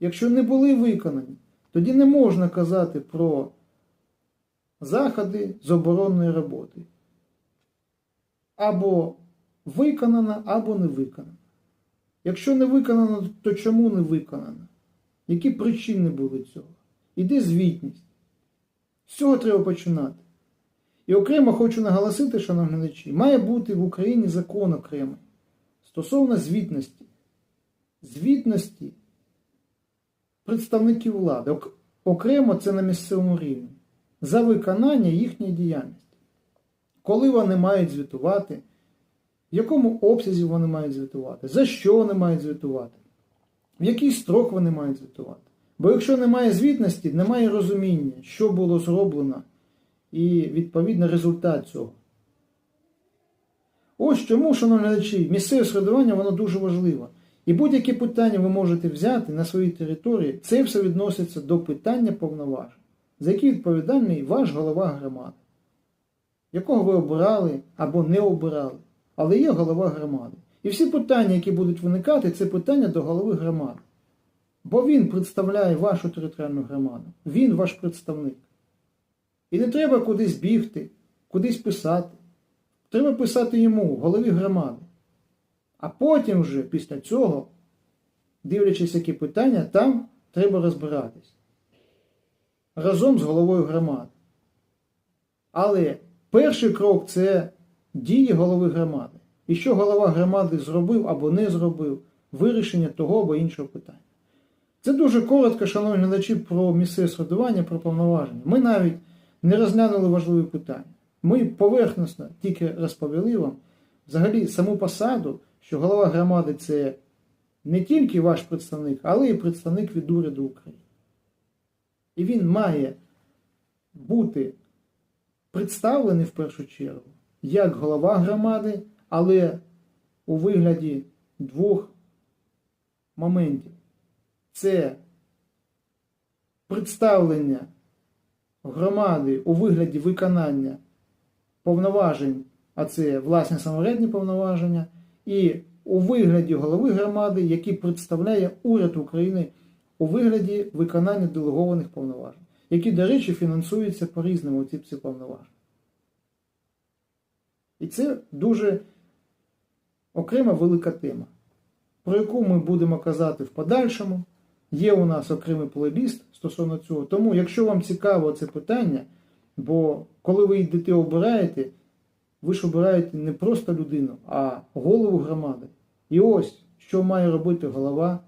Якщо не були виконані, тоді не можна казати про заходи з оборонної роботи. Або виконана, або не виконана. Якщо не виконано, то чому не виконано? Які причини були цього? Іде звітність. З цього треба починати. І окремо хочу наголосити, шановні глядачі, має бути в Україні закон окремий стосовно звітності. Звітності представників влади. Окремо це на місцевому рівні. За виконання їхньої діяльності. Коли вони мають звітувати, в якому обсязі вони мають звітувати, за що вони мають звітувати, в який строк вони мають звітувати. Бо якщо немає звітності, немає розуміння, що було зроблено, і відповідно результат цього. Ось чому, шановні глядачі, місцеве середування воно дуже важливо. І будь-які питання ви можете взяти на своїй території, це все відноситься до питання повноважень, за які відповідальний ваш голова громади, якого ви обирали або не обирали, але є голова громади. І всі питання, які будуть виникати, це питання до голови громади. Бо він представляє вашу територіальну громаду, він ваш представник. І не треба кудись бігти, кудись писати. Треба писати йому, голові громади. А потім вже після цього, дивлячись, які питання, там треба розбиратись. Разом з головою громади. Але перший крок це дії голови громади. І що голова громади зробив або не зробив, вирішення того або іншого питання. Це дуже коротко, шановні глядачі, про місцеве середування, про повноваження. Ми навіть не розглянули важливі питання. Ми поверхносно тільки розповіли вам взагалі саму посаду, що голова громади це не тільки ваш представник, але й представник від уряду України. І він має бути представлений в першу чергу як голова громади, але у вигляді двох моментів. Це представлення громади у вигляді виконання повноважень, а це власне самоврядні повноваження, і у вигляді голови громади, який представляє уряд України у вигляді виконання делегованих повноважень, які, до речі, фінансуються по-різному ці всі повноваження. І це дуже окрема велика тема, про яку ми будемо казати в подальшому. Є у нас окремий плейліст стосовно цього. Тому, якщо вам цікаво це питання, бо коли ви йдете обираєте, ви ж обираєте не просто людину, а голову громади. І ось що має робити голова